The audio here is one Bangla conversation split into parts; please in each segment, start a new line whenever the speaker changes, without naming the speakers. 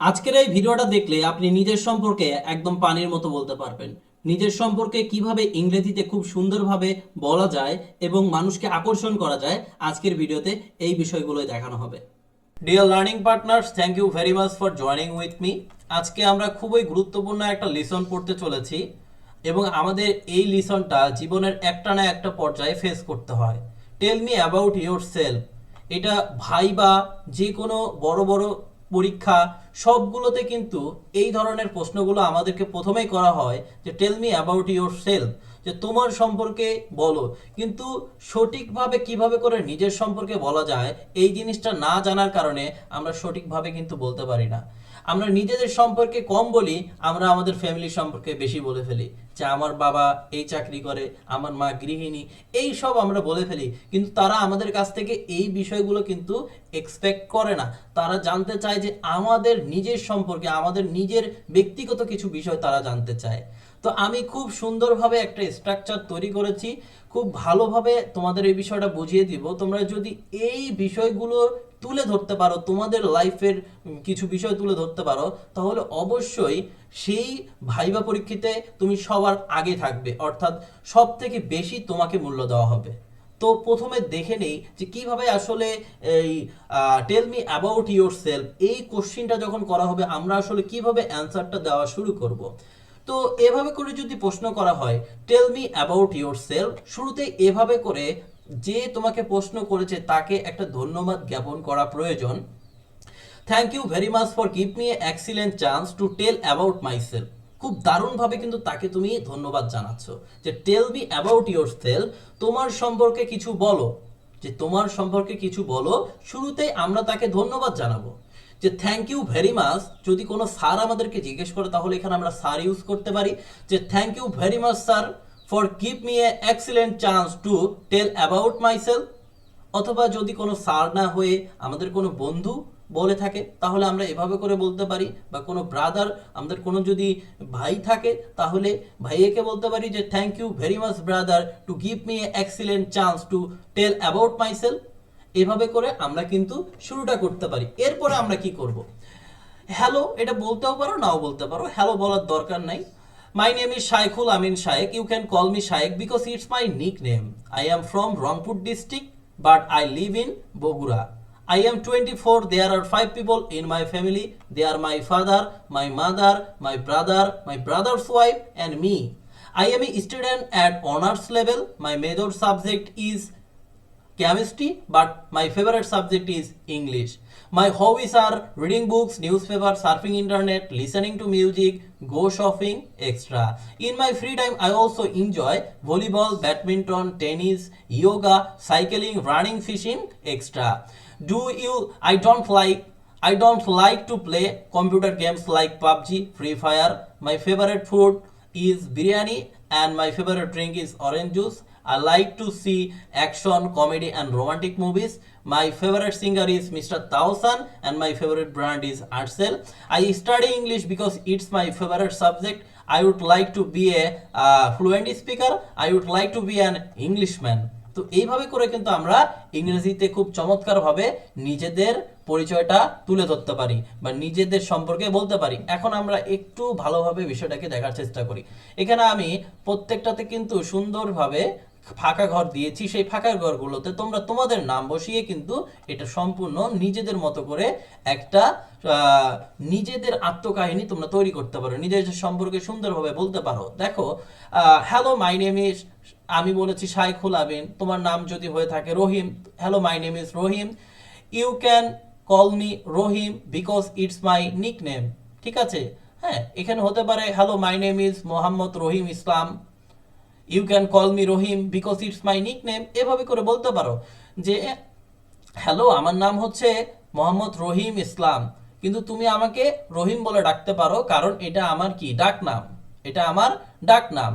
আজকের এই ভিডিওটা দেখলে আপনি নিজের সম্পর্কে একদম পানির মতো বলতে পারবেন। নিজের সম্পর্কে কীভাবে ইংরেজিতে খুব সুন্দরভাবে বলা যায় এবং মানুষকে আকর্ষণ করা যায় আজকের ভিডিওতে এই বিষয়গুলোই দেখানো হবে। Dear learning partners thank you very much for joining with me আজকে আমরা খুবই গুরুত্বপূর্ণ একটা লিসন পড়তে চলেছি এবং আমাদের এই লিসনটা জীবনের একটা না একটা পর্যায়ে ফেস করতে হয়। Tell me about yourself এটা ভাই বা যে কোনো বড় বড় পরীক্ষা, সবগুলোতে কিন্তু এই ধরনের প্রশ্নগুলো আমাদেরকে প্রথমেই করা হয় যে tell me about yourself যে তোমার সম্পর্কে বলো। কিন্তু সঠিকভাবে কীভাবে করে নিজের সম্পর্কে বলা যায়, এই জিনিসটা না জানার কারণে আমরা সঠিকভাবে কিন্তু বলতে পারি না। আমরা নিজেদের সম্পর্কে কম বলি, আমরা আমাদের ফ্যামিলি সম্পর্কে বেশি বলে ফেলি। যে আমার বাবা এই চাকরি করে, আমার মা গৃহিণী, এই সব আমরা বলে ফেলি। কিন্তু তারা আমাদের কাছ থেকে এই বিষয়গুলো কিন্তু এক্সপেক্ট করে না। তারা জানতে চায় যে আমাদের নিজের সম্পর্কে, আমাদের নিজের ব্যক্তিগত কিছু বিষয় তারা জানতে চায়। তো আমি খুব সুন্দরভাবে একটা স্ট্রাকচার তৈরি করেছি। খুব ভালোভাবে তোমাদের এই বিষয়টা বুঝিয়ে দিব। তোমরা যদি এই বিষয়গুলো তুলে ধরতে পারো, তোমাদের লাইফের কিছু বিষয় তুলে ধরতে পারো, তাহলে অবশ্যই সেই ভাইবা পরীক্ষিতে তুমি সবার আগে থাকবে, অর্থাৎ সব থেকে বেশি তোমাকে মূল্য দেওয়া হবে। তো প্রথমে দেখে নেই যে কীভাবে আসলে এই tell me about yourself এই কোশ্চিনটা যখন করা হবে, আমরা আসলে কীভাবে অ্যান্সারটা দেওয়া শুরু করব? তো এভাবে করে যদি প্রশ্ন করা হয় tell me about yourself শুরুতে এভাবে করে যে তোমাকে প্রশ্ন করেছে তাকে একটা ধন্যবাদ জ্ঞাপন করা প্রয়োজন। Thank you very much for give me excellent chance to tell about myself খুব দারুণভাবে কিন্তু তাকে তুমি ধন্যবাদ জানাচ্ছ যে tell B about yourself তোমার সম্পর্কে কিছু বলো। যে তোমার সম্পর্কে কিছু বলো শুরুতেই আমরা তাকে ধন্যবাদ জানাব। যে থ্যাংক ইউ ভেরি মাচ যদি কোনো স্যার আমাদেরকে জিজ্ঞেস করে তাহলে এখানে আমরা স্যার ইউজ করতে পারি। যে thank you very much sir for give me a excellent chance to tell about myself অথবা যদি কোনো স্যার না হয়ে আমাদের কোনো বন্ধু বলে থাকে, তাহলে আমরা এভাবে করে বলতে পারি, বা কোনো ব্রাদার আমাদের কোনো যদি ভাই থাকে, তাহলে ভাইয়েকে বলতে পারি যে thank you very much brother to give me excellent chance to tell about myself এভাবে করে আমরা কিন্তু শুরুটা করতে পারি। এরপরে আমরা কি করব? হ্যালো এটা বলতেও পারো, নাও বলতে পারো। হ্যালো বলার দরকার নাই। Name is Shaikhul Amin Shayek you can call me Shayek because it's my nick name I am from Rangpur district but I live in Bogura I am 24. There are five people in my family. They are my father, my mother, my brother, my brother's wife, and me. I am a student at honors level. My major subject is chemistry, but my favorite subject is English. My hobbies are reading books, newspaper, surfing internet, listening to music, go shopping, etc. In my free time, I also enjoy volleyball, badminton, tennis, yoga, cycling, running, fishing, etc. Do you? I don't like. I don't like to play computer games like PUBG, Free Fire. My favorite food is biryani, and my favorite drink is orange juice. I like to see action, comedy, and romantic movies. My favorite singer is Mr. Tausan, and my favorite brand is Arcel. I study English because it's my favorite subject. I would like to be a uh, fluent speaker. I would like to be an Englishman. তো এইভাবে করে কিন্তু আমরা ইংরেজিতে খুব চমৎকারভাবে নিজেদের পরিচয়টা তুলে ধরতে পারি বা নিজেদের সম্পর্কে বলতে পারি এখন আমরা একটু ভালোভাবে বিষয়টাকে দেখার চেষ্টা করি এখানে আমি প্রত্যেকটাতে কিন্তু সুন্দরভাবে ফাঁকা ঘর দিয়েছি, সেই ফাঁকা ঘরগুলোতে তোমরা তোমাদের নাম বসিয়ে কিন্তু এটা সম্পূর্ণ নিজেদের মতো করে একটা নিজেদের আত্মকাহিনী তোমরা তৈরি করতে পারো নিজেদের সম্পর্কে সুন্দরভাবে বলতে পারো। দেখো হ্যালো মাই নেম আমি বলেছি শাইখুল আবিন তোমার নাম যদি হয়ে থাকে, Rahim. Hello my name is Rahim. You can call me Rahim because it's my nick name ঠিক আছে? হ্যাঁ এখানে হতে পারে hello my name is Mohammad Rahim Islam. You can call me Rahim because it's my nick name এভাবে করে বলতে পারো যে হ্যালো আমার নাম হচ্ছে মোহাম্মদ রহিম ইসলাম। কিন্তু তুমি আমাকে রহিম বলে ডাকতে পারো, কারণ এটা আমার কি? ডাক নাম এটা আমার ডাক নাম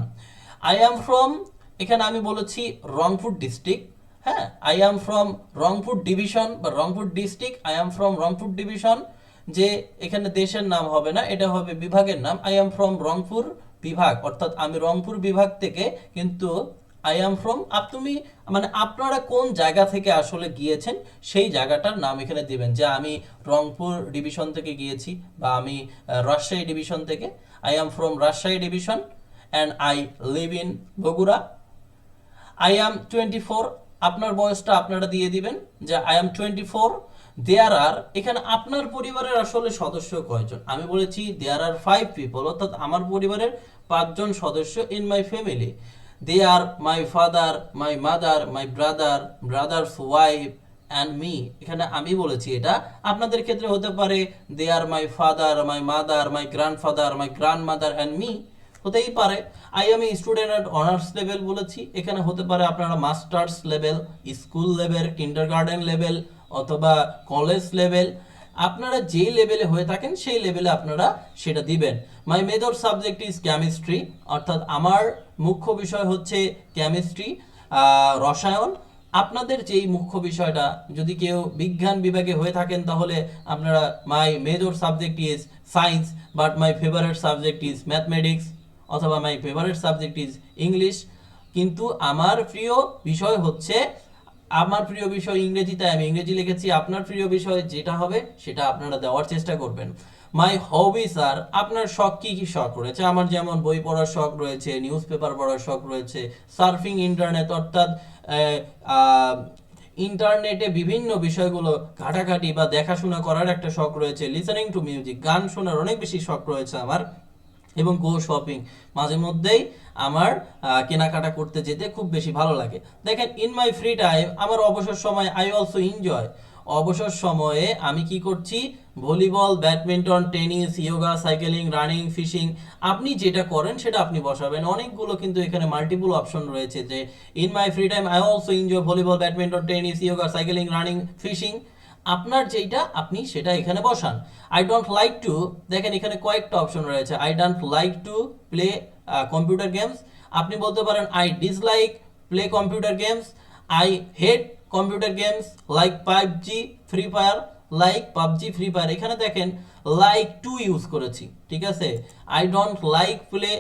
আই অ্যাম ফ্রম এখানে আমি বলেছি রংপুর ডিস্ট্রিক্ট হ্যাঁ? I am from Rangpur division বা Rangpur district I am from Rangpur division যে এখানে দেশের নাম হবে না, এটা হবে বিভাগের নাম। আই অ্যাম ফ্রম রংপুর বিভাগ, অর্থাৎ আমি রংপুর বিভাগ থেকে কিন্তু আই অ্যাম ফ্রম তুমি মানে আপনারা কোন জায়গা থেকে আসলে গিয়েছেন, সেই জায়গাটার নাম এখানে দিবেন। যে আমি রংপুর ডিভিশন থেকে গিয়েছি বা আমি রাজশাহী ডিভিশন থেকে। I am from Rajshahi division and I live in Bogura. I am twenty four আপনার বয়সটা আপনারা দিয়ে দিবেন যে I am twenty four there আর এখানে আপনার পরিবারের আসলে সদস্য কয়জন? আমি বলেছি দেয়ার আর ফাইভ পিপল অর্থাৎ আমার পরিবারের পাঁচজন সদস্য in my family they are my father my mother my brother brother's wife and me এখানে আমি বলেছি এটা। আপনাদের ক্ষেত্রে হতে পারে they are my father my mother my grandfather my grandmother and me হতেই পারে। আই আমি স্টুডেন্ট অ্যাট অনার্স লেভেল বলেছি। এখানে হতে পারে আপনারা master's level school level kindergarten level অথবা কলেজ লেভেল আপনারা যেই লেভেলে হয়ে থাকেন, সেই লেভেলে আপনারা সেটা দিবেন। My major subject is chemistry অর্থাৎ আমার মুখ্য বিষয় হচ্ছে কেমিস্ট্রি রসায়ন। আপনাদের যেই মুখ্য বিষয়টা, যদি কেউ বিজ্ঞান বিভাগে হয়ে থাকেন, তাহলে আপনারা my major subject is science but my favourite subject is mathematics অথবা my favourite subject is English কিন্তু আমার প্রিয় বিষয় হচ্ছে আমার প্রিয় বিষয় ইংরেজিতে আমি ইংরেজি লিখেছি। আপনার প্রিয় বিষয় যেটা হবে, সেটা আপনারা দেওয়ার চেষ্টা করবেন। মাই হবিস আর আপনার শখ কি কি শখ রয়েছে? আমার যেমন বই পড়ার শখ রয়েছে নিউজ পেপার পড়ার শখ রয়েছে সার্ফিং ইন্টারনেট অর্থাৎ ইন্টারনেটে বিভিন্ন বিষয়গুলো ঘাটাঘাটি বা দেখাশোনা করার একটা শখ রয়েছে। লিসেনিং টু মিউজিক গান শোনার অনেক বেশি শখ রয়েছে আমার। এবং গো শপিং মাঝে মধ্যেই আমার কেনাকাটা করতে যেতে খুব বেশি ভালো লাগে। দেখেন ইন মাই ফ্রি টাইম আমার অবসর সময় আই অলসো এনজয় অবসর সময়ে আমি কি করছি? Volleyball, badminton, tennis yoga cycling running fishing আপনি যেটা করেন সেটা আপনি বসাবেন। অনেকগুলো কিন্তু এখানে মাল্টিপল অপশন রয়েছে যে in my free time I also enjoy volleyball, badminton, tennis yoga cycling running fishing আপনার যেইটা, আপনি সেটা এখানে বসান। আই ডোন্ট লাইক টু দেখেন এখানে কয়েকটা অপশন রয়েছে। I don't like to play computer games আপনি বলতে পারেন I dislike play computer games I hate computer games like PUBG Free Fire like PUBG Free Fire এখানে দেখেন লাইক টু ইউজ করেছি, ঠিক আছে? I don't like play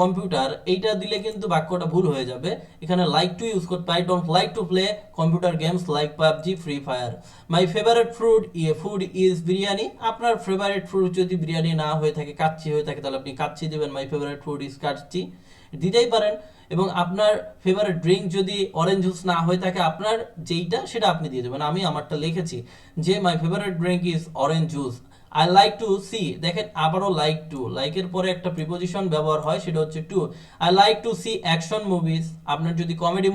computer এইটা দিলে কিন্তু বাক্যটা ভুল হয়ে যাবে। এখানে লাইক টু ইউজ করতে I don't like to play computer games like PUBG Free Fire my favourite fruit ইয়ে ফুড ইজ বিরিয়ানি আপনার ফেভারিট ফ্রুট যদি বিরিয়ানি না হয়ে থাকে, কাচ্চি হয়ে থাকে, তাহলে আপনি কাচ্চি দেবেন। My favourite food is kacchi. দিতেই পারেন। এবং আপনার ফেভারিট ড্রিঙ্ক যদি অরেঞ্জ জুস না হয়ে থাকে, আপনার যেইটা, সেটা আপনি দিয়ে দেবেন। আমি আমারটা লিখেছি যে my favourite drink is orange juice I like to see দেখেন আবারও লাইক টু লাইকের পরে একটা প্রিপোজিশন ব্যবহার হয়, সেটা হচ্ছে to I like to see action movies আপনার যদি কমেডি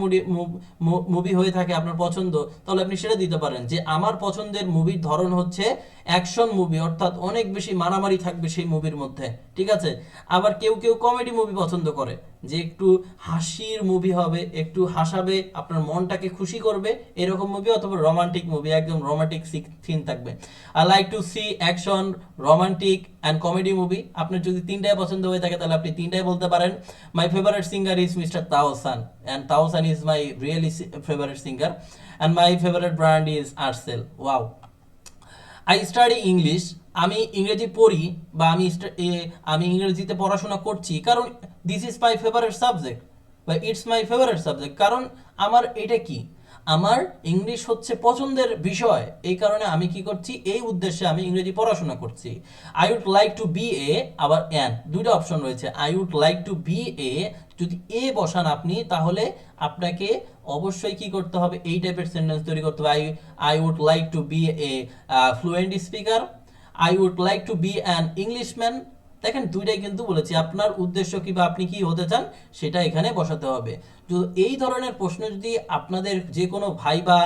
মুভি হয়ে থাকে আপনার পছন্দ, তাহলে আপনি সেটা দিতে পারেন যে আমার পছন্দের মুভির ধরন হচ্ছে অ্যাকশন মুভি অর্থাৎ অনেক বেশি মারামারি থাকবে সেই মুভির মধ্যে, ঠিক আছে? আবার কেউ কেউ কমেডি মুভি পছন্দ করে। যে একটু হাসির মুভি হবে, একটু হাসাবে, আপনার মনটাকে খুশি করবে, এরকম মুভি অথবা রোমান্টিক মুভি একদম রোমান্টিক সিন থাকবে। I like to see action romantic and comedy movie আপনার যদি তিনটাই পছন্দ হয়ে থাকে, তাহলে আপনি তিনটাই বলতে পারেন। My favourite singer is mister Tahsan and Tahsan is my really favourite singer and my favourite brand is Arsel wow I study English আমি ইংরেজি পড়ি বা আমি আমি ইংরেজিতে পড়াশোনা করছি, কারণ this is my favourite subject বা ইটস মাই ফেভারিট সাবজেক্ট কারণ আমার এটা কি? আমার ইংলিশ হচ্ছে পছন্দের বিষয়, এই কারণে আমি কি করছি? এই উদ্দেশ্যে আমি ইংরেজি পড়াশোনা করছি। I would like to be a আবার অ্যান দুইটা অপশন রয়েছে। I would like to be a যদি এ বসান আপনি, তাহলে আপনাকে অবশ্যই কি করতে হবে? এই টাইপের সেন্টেন্স তৈরি করতে হবে। I I would like to be a fluent speaker I would like to be an Englishman দেখেন, দুইটাই কিন্তু বলেছি। আপনার উদ্দেশ্য কি বা আপনি কি হতে চান, সেটা এখানে বসাতে হবে। তো এই ধরনের প্রশ্ন যদি আপনাদের যে কোনো ভাই বা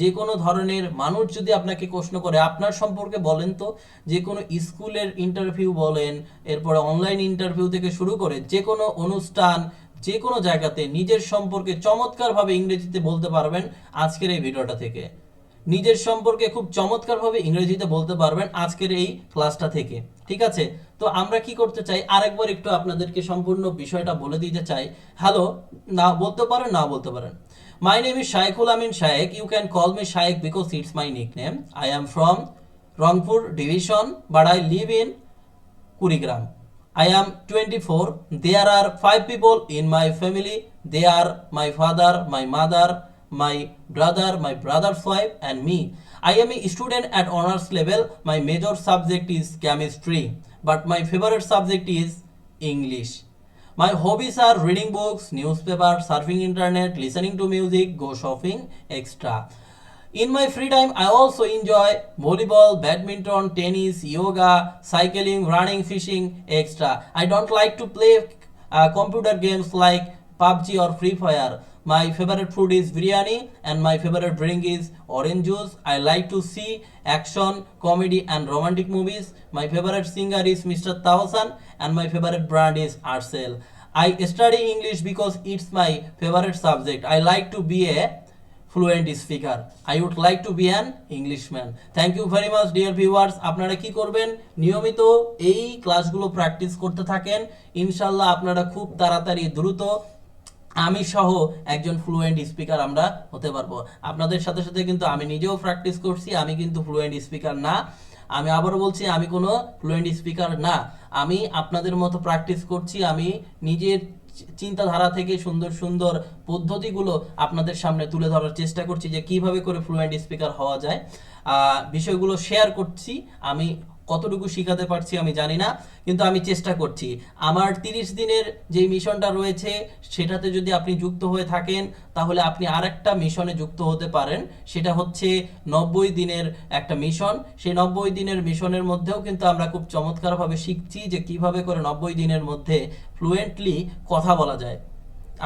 যে কোনো ধরনের মানুষ যদি আপনাকে প্রশ্ন করে, আপনার সম্পর্কে বলেন তো, যে কোনো স্কুলের ইন্টারভিউ বলেন, এরপরে অনলাইন ইন্টারভিউ থেকে শুরু করে, যে কোনো অনুষ্ঠান, যে কোনো জায়গাতে নিজের সম্পর্কে চমৎকারভাবে ইংরেজিতে বলতে পারবেন আজকের এই ভিডিওটা থেকে। নিজের সম্পর্কে খুব চমৎকারভাবে ইংরেজিতে বলতে পারবেন আজকের এই ক্লাসটা থেকে ঠিক আছে? তো আমরা কি করতে চাই? আরেকবার একটু আপনাদেরকে সম্পূর্ণ বিষয়টা বলে দিতে চাই। হ্যালো না বলতে পারেন না বলতে পারেন। My name is Shaikul Amin Shayek you can call me Shayek because it's my nickname I am from Rangpur division but I live in Kurigram I am 24. There are five people in my family. They are my father, my mother, my brother, my brother's wife, and me. I am a student at honors level. My major subject is chemistry, but my favorite subject is English. My hobbies are reading books, newspaper, surfing internet, listening to music, go shopping, etc. In my free time, I also enjoy volleyball, badminton, tennis, yoga, cycling, running, fishing, etc. I don't like to play uh, computer games like PUBG or Free Fire. My favorite food is biryani and my favorite drink is orange juice. I like to see action, comedy and romantic movies. My favorite singer is Mr. Tawasan and my favorite brand is Arcel. I study English because it's my favorite subject. I like to be a fluent speaker I would like to be an Englishman thank you very much dear viewers আপনারা কি করবেন নিয়মিত এই ক্লাসগুলো প্র্যাকটিস করতে থাকেন ইনশাল্লাহ আপনারা খুব তাড়াতাড়ি দ্রুত আমি সহ একজন ফ্লুয়েন্ট স্পিকার আমরা হতে পারব। আপনাদের সাথে সাথে কিন্তু আমি নিজেও প্র্যাকটিস করছি, আমি কিন্তু ফ্লুয়েন্ট স্পিকার না। আমি আবারও বলছি, আমি কোনো ফ্লুয়েন্ট স্পিকার না। আমি আপনাদের মতো প্র্যাকটিস করছি, আমি নিজের চিন্তাধারা থেকে সুন্দর সুন্দর পদ্ধতিগুলো আপনাদের সামনে তুলে ধরার চেষ্টা করছি যে কীভাবে করে ফ্লুয়েন্ট স্পিকার হওয়া যায়। বিষয়গুলো শেয়ার করছি, আমি কতটুকু শিখাতে পারছি আমি জানি না, কিন্তু আমি চেষ্টা করছি। আমার তিরিশ দিনের যে মিশনটা রয়েছে, সেটাতে যদি আপনি যুক্ত হয়ে থাকেন, তাহলে আপনি আরেকটা মিশনে যুক্ত হতে পারেন। সেটা হচ্ছে নব্বই দিনের একটা মিশন। সেই নব্বই দিনের মিশনের মধ্যেও কিন্তু আমরা খুব চমৎকারভাবে শিখছি যে কীভাবে করে নব্বই দিনের মধ্যে ফ্লুয়েন্টলি কথা বলা যায়।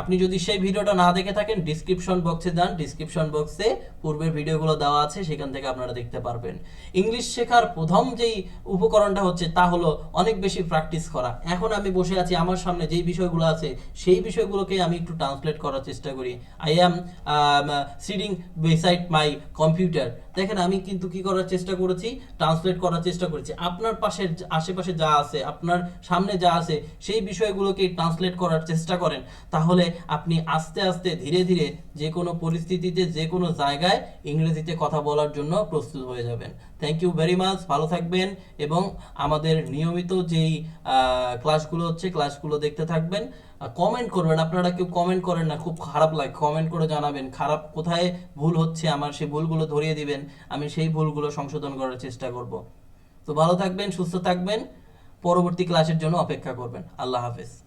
আপনি যদি সেই ভিডিওটা না দেখে থাকেন ডিসক্রিপশন বক্সে যান। ডিসক্রিপশন বক্সে পূর্বের ভিডিওগুলো দেওয়া আছে, সেখান থেকে আপনারা দেখতে পারবেন। ইংলিশ শেখার প্রথম যেই উপকরণটা হচ্ছে, তা হলো অনেক বেশি প্র্যাকটিস করা। এখন আমি বসে আছি, আমার সামনে যেই বিষয়গুলো আছে, সেই বিষয়গুলোকে আমি একটু ট্রান্সলেট করার চেষ্টা করি। I am sitting beside my computer দেখেন, আমি কিন্তু কি করার চেষ্টা করেছি? ট্রান্সলেট করার চেষ্টা করেছি। আপনার পাশের আশেপাশে যা আছে, আপনার সামনে যা আছে, সেই বিষয়গুলোকে ট্রান্সলেট করার চেষ্টা করেন। তাহলে আপনি আস্তে আস্তে, ধীরে ধীরে যে কোনো পরিস্থিতিতে, যে কোনো জায়গায় ইংরেজিতে কথা বলার জন্য প্রস্তুত হয়ে যাবেন। থ্যাংক ইউ ভেরি মাচ ভালো থাকবেন এবং আমাদের নিয়মিত যেই ক্লাসগুলো হচ্ছে ক্লাসগুলো দেখতে থাকবেন। কমেন্ট করবেন, আপনারা কেউ কমেন্ট করেন না, খুব খারাপ লাগে। কমেন্ট করে জানাবেন, খারাপ কোথায় ভুল হচ্ছে, আমার সেই ভুলগুলো ধরিয়ে দিবেন, আমি সেই ভুলগুলো সংশোধন করার চেষ্টা করব। তো ভালো থাকবেন, সুস্থ থাকবেন, পরবর্তী ক্লাসের জন্য অপেক্ষা করবেন। আল্লাহ হাফেজ।